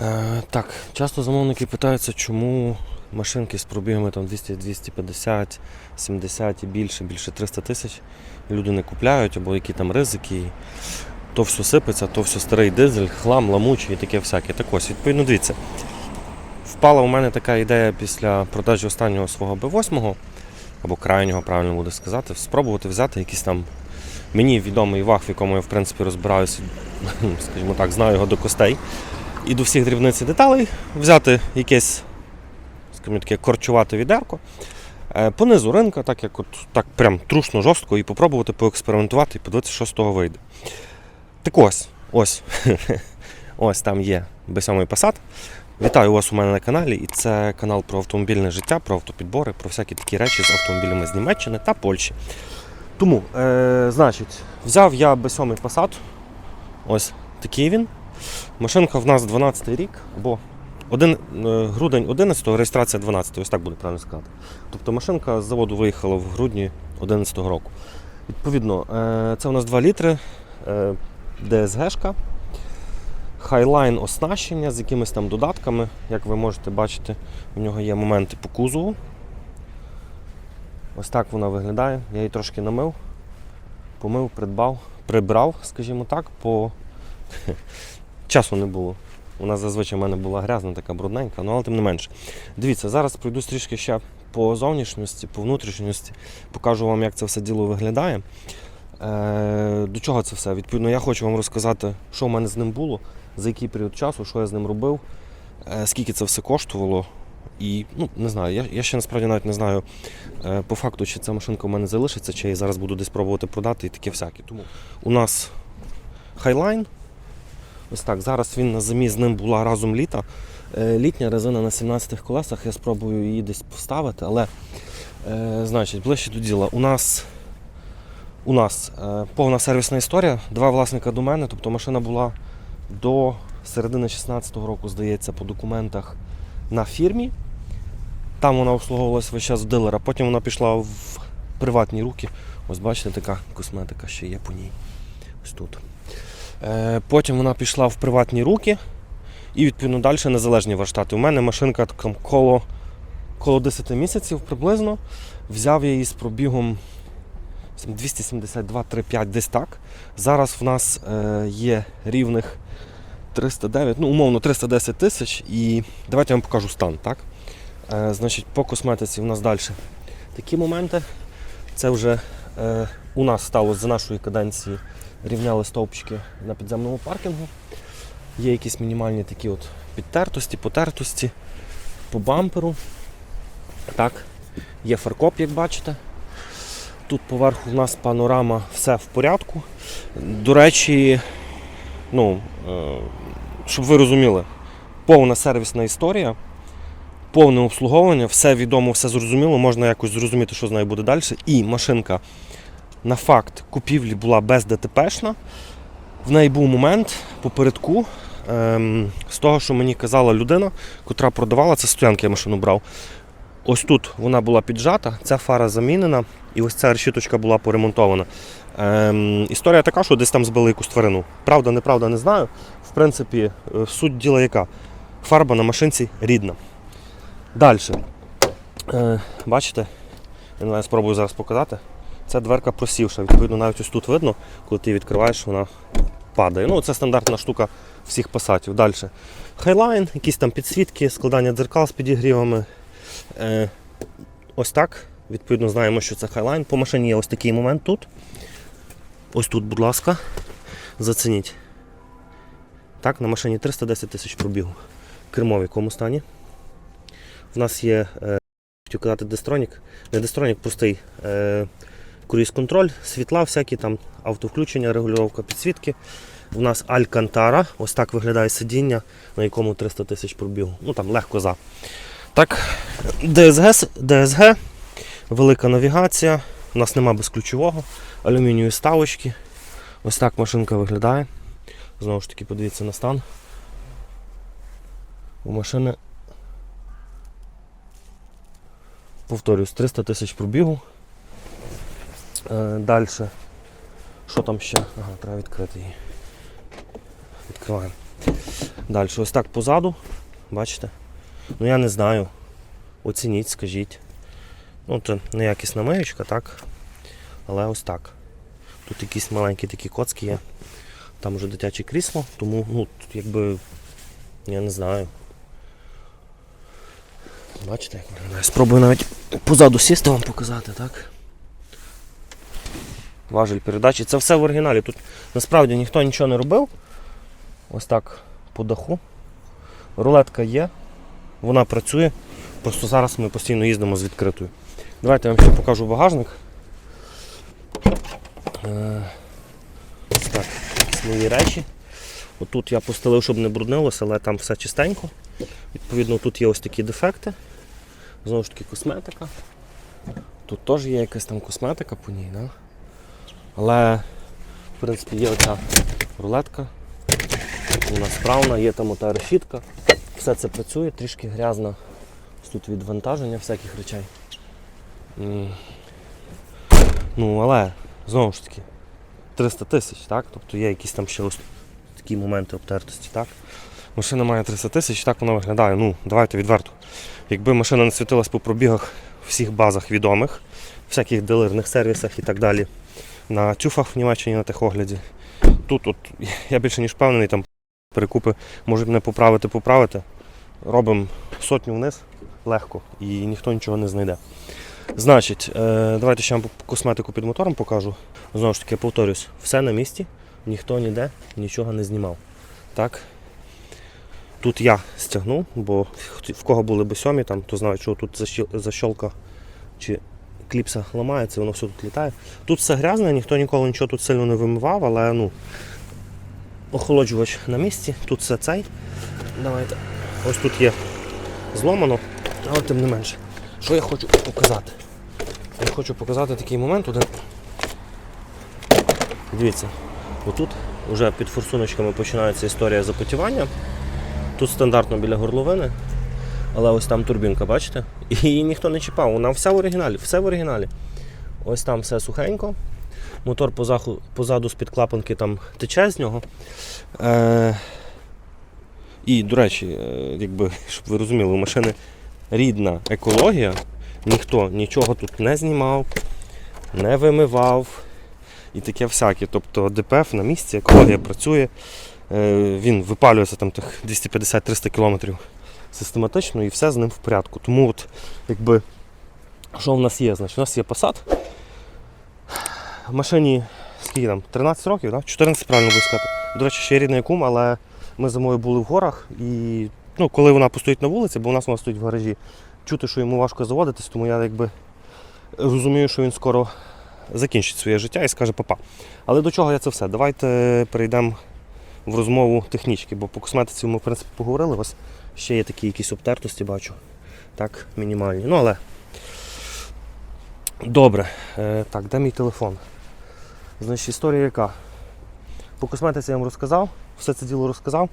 Е, так, часто замовники питаються, чому машинки з пробігами там 200, 250, 70 і більше, більше 300 тисяч люди не купляють, або які там ризики. То все сипеться, то все старий дизель, хлам, ламучий і таке всяке. Так ось, відповідно, дивіться. Впала у мене така ідея після продажі останнього свого B8, або крайнього, правильно буде сказати, спробувати взяти якийсь там мені відомий ваг, в якому я в принципі розбираюся, скажімо так, знаю його до костей і до всіх дрібниць і деталей, взяти якесь, скажімо таке, корчувате відерко, е, по низу ринка, так як от так прям трушно жорстко, і попробувати поекспериментувати і подивитися, що з того вийде. Так ось, ось, ось там є B7 Passat. Вітаю вас у мене на каналі, і це канал про автомобільне життя, про автопідбори, про всякі такі речі з автомобілями з Німеччини та Польщі. Тому, е, значить, взяв я B7 Passat. Ось такий він. Машинка в нас 12 рік, або один, е, грудень 11 го реєстрація 12, ось так буде правильно сказати. Тобто машинка з заводу виїхала в грудні 11 року. Відповідно, е, це у нас 2 літри, е, DSG-шка, Highline оснащення з якимись там додатками. Як ви можете бачити, у нього є моменти по кузову. Ось так вона виглядає. Я її трошки намив, помив, придбав, прибрав, скажімо так, по часу не було. Вона зазвичай в мене була грязна, така брудненька, ну але тим не менше. Дивіться, зараз пройду трішки ще по зовнішності, по внутрішності, покажу вам, як це все діло виглядає. Е, до чого це все? Відповідно, я хочу вам розказати, що в мене з ним було, за який період часу, що я з ним робив, е, скільки це все коштувало. І ну, не знаю, я, я ще насправді навіть не знаю е, по факту, чи ця машинка у мене залишиться, чи я її зараз буду десь пробувати продати і таке всяке. Тому у нас Highline. Ось так, зараз він на зимі з ним була разом літа. Е, Літня резина на 17 колесах, я спробую її десь поставити, але е, значить, ближче до діла. У нас, у нас е, повна сервісна історія, два власника до мене, тобто машина була до середини 16-го року, здається, по документах на фірмі. Там вона обслуговувалася весь час в дилера, потім вона пішла в приватні руки. Ось бачите, така косметика ще є по ній. Ось тут. Е, Потім вона пішла в приватні руки і відповідно далі незалежні варштати. У мене машинка там коло, коло 10 місяців приблизно. Взяв я її з пробігом 272-35, десь так. Зараз в нас е, є рівних 309, ну умовно 310 тисяч. І давайте я вам покажу стан. так? Е, значить, по косметиці в нас далі такі моменти. Це вже у нас сталося за нашої каденції рівняли стовпчики на підземному паркінгу. Є якісь мінімальні такі от підтертості, потертості по бамперу. Так, є фаркоп, як бачите. Тут поверху в нас панорама, все в порядку. До речі, ну, е, щоб ви розуміли, повна сервісна історія, повне обслуговування, все відомо, все зрозуміло, можна якось зрозуміти, що з нею буде далі. І машинка на факт купівлі була без ДТПшна. В неї був момент попередку ем, з того, що мені казала людина, котра продавала, це стоянки я машину брав. Ось тут вона була піджата, ця фара замінена, і ось ця решіточка була поремонтована. Ем, історія така, що десь там збили якусь тварину. Правда, неправда, не знаю. В принципі, е, суть діла яка. Фарба на машинці рідна. Далі. Е, бачите, я спробую зараз показати. Ця дверка просівша, відповідно, навіть ось тут видно, коли ти відкриваєш, вона падає. Ну, це стандартна штука всіх пасатів. Далі. Хайлайн, якісь там підсвітки, складання дзеркал з підігрівами. Е, ось так. Відповідно, знаємо, що це хайлайн. По машині є ось такий момент тут. Ось тут, будь ласка, зацініть. Так, на машині 310 тисяч пробігу. Кермо в якому стані. В нас є, е, хотів казати, дестронік. Не дестронік, простий. Е, круїз-контроль, світла, всякі там автовключення, регулювання підсвітки. У нас Алькантара, ось так виглядає сидіння, на якому 300 тисяч пробігу. Ну там легко за. Так, DSG, DSG, велика навігація. У нас нема безключового, алюмінієві ставочки. Ось так машинка виглядає. Знову ж таки, подивіться на стан. У машини, повторюсь, 300 тисяч пробігу. Е, Далі. Що там ще? Ага, треба відкрити її. Відкриваємо. Далі, ось так позаду, бачите? Ну я не знаю. Оцініть, скажіть. Ну, це неякісна миючка, так? Але ось так. Тут якісь маленькі такі коцки є. Там вже дитяче крісло, тому ну, якби я не знаю. Бачите, як виглядає? Спробую навіть позаду сісти вам показати, так? Важель передачі. Це все в оригіналі. Тут насправді ніхто нічого не робив. Ось так по даху. Рулетка є, вона працює. Просто зараз ми постійно їздимо з відкритою. Давайте я вам ще покажу багажник. Е, так, свої речі. Отут я постелив, щоб не бруднилося, але там все чистенько. Відповідно, тут є ось такі дефекти. Знову ж таки косметика. Тут теж є якась там косметика по ній, да? але в принципі є оця рулетка. Вона справна, є там ота решітка. Все це працює, трішки грязно. Тут відвантаження всяких речей. Ну, але знову ж таки 300 тисяч, так? Тобто є якісь там ще ось такі моменти обтертості, так? Машина має 300 тисяч, так вона виглядає. Ну, давайте відверто. Якби машина не світилась по пробігах всіх базах відомих, всяких дилерних сервісах і так далі, на тюфах в Німеччині на техогляді, тут от, я більше ніж впевнений, там перекупи можуть мене поправити, поправити. Робимо сотню вниз легко і ніхто нічого не знайде. Значить, е, давайте ще вам косметику під мотором покажу. Знову ж таки, повторюсь, все на місці, ніхто ніде нічого не знімав. Так? Тут я стягнув, бо в кого були би сьомі, там, то знають, що тут защолка чи кліпса ламається, воно все тут літає. Тут все грязне, ніхто ніколи нічого тут сильно не вимивав, але ну, охолоджувач на місці, тут все цей. Давайте. Ось тут є зломано, але тим не менше. Що я хочу показати? Я хочу показати такий момент один. Дивіться, отут вже під форсуночками починається історія запотівання. Тут стандартно біля горловини, але ось там турбінка, бачите? Її ніхто не чіпав, вона вся в оригіналі, все в оригіналі. Ось там все сухенько. Мотор позаху, позаду з-під клапанки там тече з нього. Е, і, до речі, е, якби, щоб ви розуміли, у машини рідна екологія, ніхто нічого тут не знімав, не вимивав і таке всяке. Тобто ДПФ на місці, екологія працює, він випалюється там тих 250-300 кілометрів систематично і все з ним в порядку. Тому от, якби, що в нас є? Значить, у нас є Passat. В машині скільки там, 13 років, да? 14 правильно би сказати. До речі, ще рідний кум, але ми зимою були в горах і ну, коли вона постоїть на вулиці, бо у нас вона стоїть в гаражі, чути, що йому важко заводитись, тому я якби розумію, що він скоро закінчить своє життя і скаже папа. Але до чого я це все? Давайте перейдемо в розмову технічки, бо по косметиці ми в принципі поговорили. У вас ще є такі якісь обтертості, бачу. Так, мінімальні. Ну але. Добре. Е, так, де мій телефон? Значить, історія яка? По косметиці я вам розказав, все це діло розказав.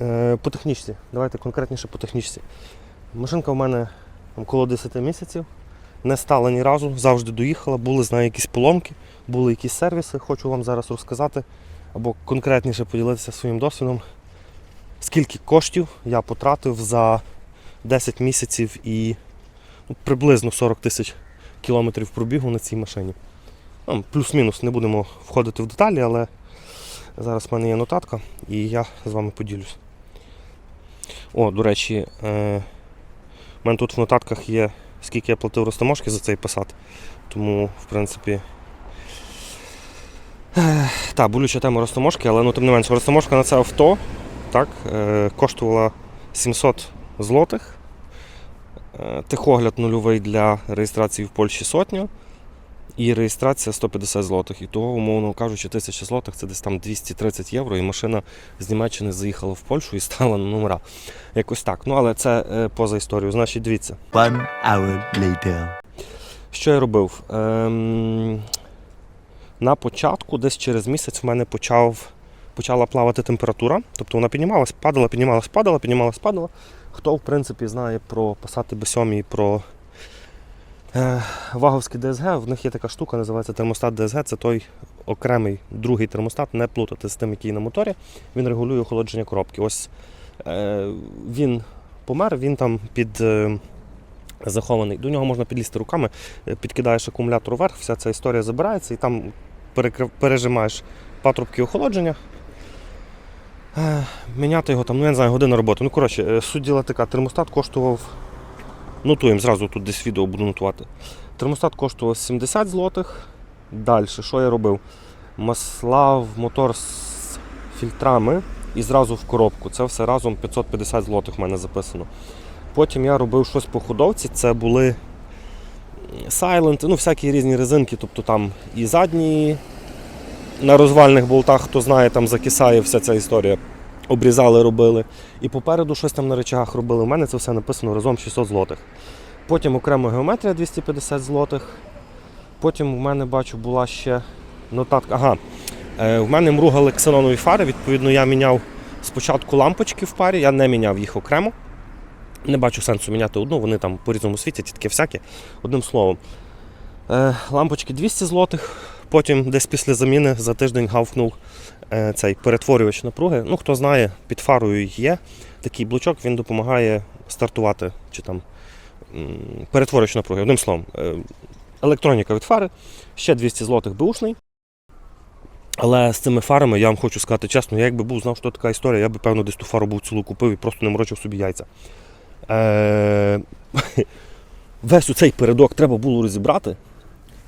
Е, по технічці, давайте конкретніше по технічці. Машинка в мене там, коло 10 місяців, не стала ні разу, завжди доїхала, були з нею якісь поломки, були якісь сервіси. Хочу вам зараз розказати або конкретніше поділитися своїм досвідом, скільки коштів я потратив за 10 місяців і ну, приблизно 40 тисяч кілометрів пробігу на цій машині. Ну, Плюс-мінус, не будемо входити в деталі, але зараз в мене є нотатка і я з вами поділюсь. О, до речі, е, в мене тут в нотатках є, скільки я платив розтаможки за цей Passat. Тому, в принципі. Так, болюча тема розтаможки, але ну, тим не менше, розтаможка на це авто так, е, коштувала 700 злотих. Е, Техогляд нульовий для реєстрації в Польщі сотня. І реєстрація 150 злотих. І того, умовно кажучи, 1000 злотих це десь там 230 євро. І машина з Німеччини заїхала в Польщу і стала на номера. Якось так. Ну, але це е, поза історією. Значить, дивіться. One hour later. Що я робив? Ем, на початку, десь через місяць, в мене почав, почала плавати температура. Тобто вона піднімалась, падала, піднімалась, падала, піднімалась, падала. Хто, в принципі, знає про Passat B7 і про е, ваговський DSG, в них є така штука, називається термостат DSG. Це той окремий другий термостат, не плутати з тим, який на моторі. Він регулює охолодження коробки. Ось Е, він помер, він там під. е, Захований. До нього можна підлізти руками, е, підкидаєш акумулятор вверх, вся ця історія забирається і там пережимаєш патрубки охолодження. Е, міняти його там, ну я не знаю, година роботи. Ну, коротше, е, суть така, термостат коштував. Нотуємо, зразу тут десь відео буду нотувати. Термостат коштував 70 злотих. Далі, що я робив? Масла в мотор з фільтрами і зразу в коробку. Це все разом 550 злотих в мене записано. Потім я робив щось по ходовці. Це були Silent, ну всякі різні резинки, тобто там і задні на розвальних болтах, хто знає, там закисає вся ця історія. Обрізали, робили. І попереду щось там на речагах робили. У мене це все написано разом 600 злотих. Потім окремо геометрія 250 злотих. Потім у мене бачу була ще нотатка. Ага, е, в мене мругали ксенонові фари. Відповідно, я міняв спочатку лампочки в парі, я не міняв їх окремо. Не бачу сенсу міняти одну, вони там по-різному світять, і таке всяке. Одним словом, е, лампочки 200 злотих. Потім десь після заміни за тиждень гавкнув е, цей перетворювач напруги. Ну, хто знає, під фарою є такий блочок, він допомагає стартувати чи там перетворювач напруги. Одним словом, е, електроніка від фари, ще 200 злотих беушний. Але з цими фарами я вам хочу сказати чесно, я якби був знав, що така історія, я би певно десь ту фару був цілу купив і просто не морочив собі яйця. Е, весь оцей передок треба було розібрати.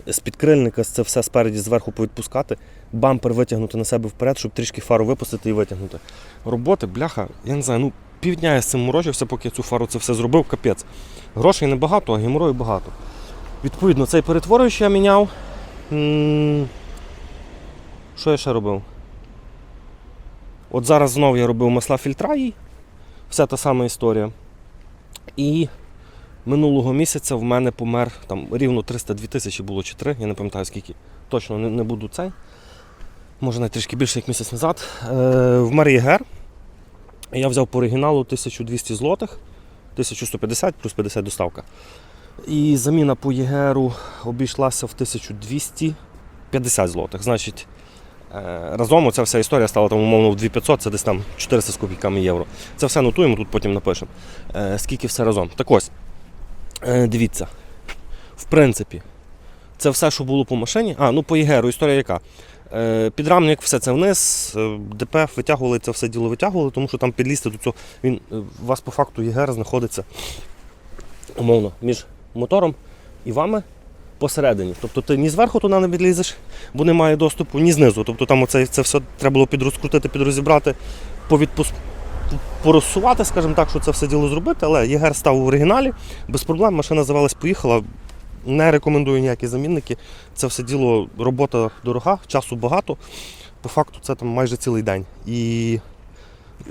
З підкрильника це все спереді зверху повідпускати, бампер витягнути на себе вперед, щоб трішки фару випустити і витягнути. Роботи, бляха, я не знаю, ну півдня я з цим морочився, поки я цю фару це все зробив, капець. Грошей небагато, а геморою багато. Відповідно, цей перетворювач я міняв. Що я ще робив? От зараз знову я робив масла фільтра їй. Вся та сама історія. І минулого місяця в мене помер там рівно 302 тисячі було чи 3, я не пам'ятаю скільки. Точно не, не буду цей. Може навіть трішки більше, як місяць назад. Е, вмер ЄГР. Я взяв по оригіналу 1200 злотих, 1150 плюс 50 доставка. І заміна по ЄГРу обійшлася в 1250 злотих. Значить, разом оця вся історія стала там умовно в 2500, це десь там 400 з копійками євро. Це все нотуємо, тут потім напишемо. Е, Скільки все разом. Так ось, е, дивіться. В принципі, це все, що було по машині. А, ну по ЄГРу історія яка? Е, Підрамник, все це вниз, е, ДПФ витягували, це все діло витягували, тому що там підлізти до цього. Він, е, у вас по факту ЄГР знаходиться умовно між мотором і вами посередині. Тобто ти ні зверху туди не відлізеш, бо немає доступу, ні знизу. Тобто там оце, це все треба було підрозкрутити, підрозібрати, повідпус... порозсувати, скажімо так, що це все діло зробити, але ЄГР став в оригіналі, без проблем, машина завелась, поїхала. Не рекомендую ніякі замінники. Це все діло робота дорога, часу багато. По факту це там майже цілий день. І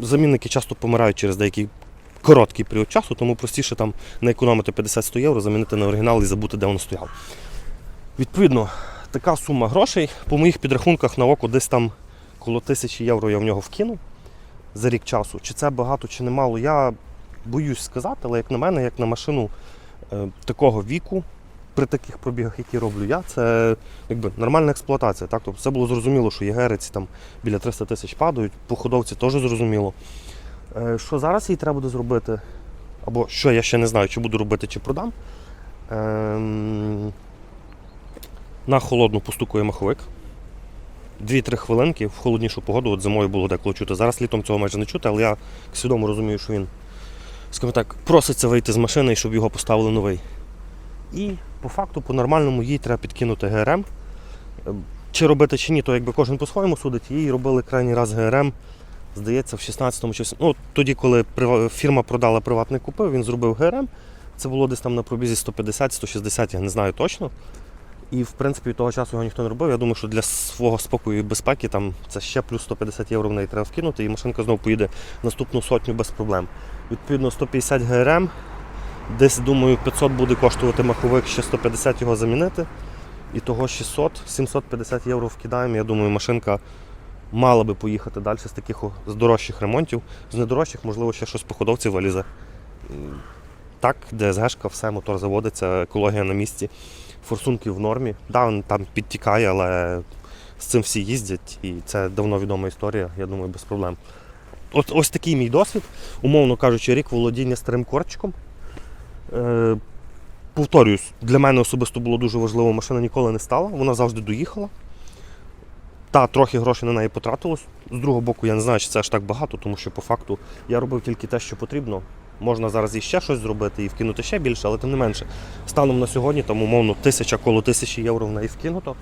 замінники часто помирають через деякий короткий період часу, тому простіше там не економити 50-100 євро, замінити на оригінал і забути, де воно стояв. Відповідно, така сума грошей по моїх підрахунках на око десь там коло тисячі євро я в нього вкинув за рік часу. Чи це багато, чи немало, я боюсь сказати, але як на мене, як на машину е, такого віку, при таких пробігах, які роблю я, це якби нормальна експлуатація. Так? Тобто це було зрозуміло, що єгериці там біля 300 тисяч падають, по ходовці теж зрозуміло. Е, Що зараз їй треба буде зробити? Або що я ще не знаю, чи буду робити, чи продам. Ем, На холодну постукує маховик. 2-3 хвилинки в холоднішу погоду, от зимою було деколи чути. Зараз літом цього майже не чути, але я свідомо розумію, що він, скажімо так, проситься вийти з машини, щоб його поставили новий. І по факту, по-нормальному їй треба підкинути ГРМ. Чи робити, чи ні, то якби кожен по-своєму судить. Їй робили крайній раз ГРМ, здається, в 16-му чи ну, тоді, коли фірма продала приватний купив, він зробив ГРМ. Це було десь там на пробізі 150-160, я не знаю точно. І в принципі того часу його ніхто не робив. Я думаю, що для свого спокою і безпеки там це ще плюс 150 євро в неї треба вкинути, і машинка знову поїде наступну сотню без проблем. Відповідно, 150 ГРМ. Десь, думаю, 500 буде коштувати маховик, ще 150 його замінити. І того 600, 750 євро вкидаємо. Я думаю, машинка мала би поїхати далі з таких з дорожчих ремонтів. З недорожчих, можливо, ще щось по ходовці вилізе. Так, ДСГшка, все, мотор заводиться, екологія на місці, форсунки в нормі. Да, він там підтікає, але з цим всі їздять, і це давно відома історія, я думаю, без проблем. от, ось такий мій досвід, умовно кажучи, рік володіння старим корчиком. Е, повторююсь, для мене особисто було дуже важливо, машина ніколи не стала, вона завжди доїхала. Та трохи грошей на неї потратилось. З другого боку, я не знаю, чи це аж так багато, тому що по факту я робив тільки те, що потрібно. Можна зараз іще щось зробити і вкинути ще більше, але тим не менше. Станом на сьогодні, там, умовно, тисяча коло тисячі євро в неї вкинуто.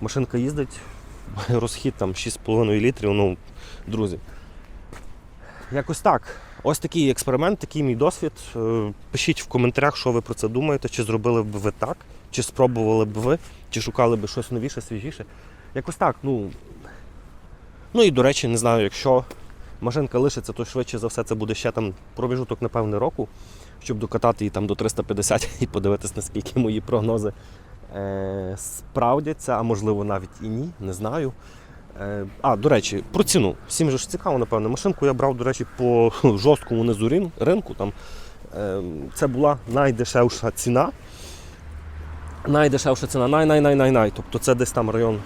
Машинка їздить, розхід там 6,5 літрів. Ну, друзі. Якось так. Ось такий експеримент, такий мій досвід. Е, Пишіть в коментарях, що ви про це думаєте, чи зробили б ви так, чи спробували б ви, чи шукали б щось новіше, свіжіше. Якось так. Ну, ну і до речі, не знаю, якщо машинка лишиться, то швидше за все це буде ще там проміжуток, напевне, року, щоб докатати її там до 350 і подивитись, наскільки мої прогнози е, справдяться, а можливо навіть і ні, не знаю. Е, а, до речі, про ціну. Всім же ж цікаво, напевно. Машинку я брав, до речі, по жорсткому низу рин- ринку. Там, е, це була найдешевша ціна. Найдешевша ціна, най-най-най-най-най. Тобто це десь там район,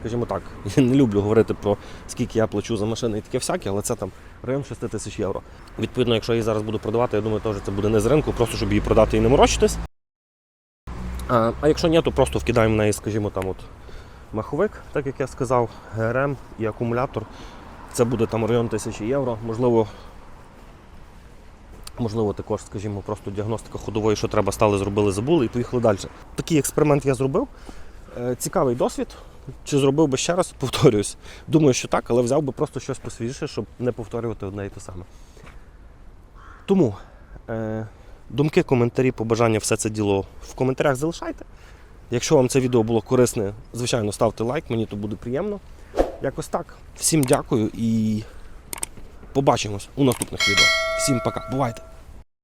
скажімо так, я не люблю говорити про скільки я плачу за машини і таке всяке, але це там район 6 тисяч євро. Відповідно, якщо я її зараз буду продавати, я думаю, теж це буде не з ринку, просто щоб її продати і не морочитись. А, а якщо ні, то просто вкидаємо в неї, скажімо, там от маховик, так як я сказав, ГРМ і акумулятор. Це буде там район 1000 євро. Можливо, можливо, також, скажімо, просто діагностика ходової, що треба стали, зробили, забули і поїхали далі. Такий експеримент я зробив. Е, Цікавий досвід. Чи зробив би ще раз, повторююсь. Думаю, що так, але взяв би просто щось посвіжіше, щоб не повторювати одне і те саме. Тому е, думки, коментарі, побажання, все це діло в коментарях залишайте. Якщо вам це відео було корисне, звичайно, ставте лайк, мені то буде приємно. Якось так. Всім дякую і побачимось у наступних відео. Всім пока. Бувайте!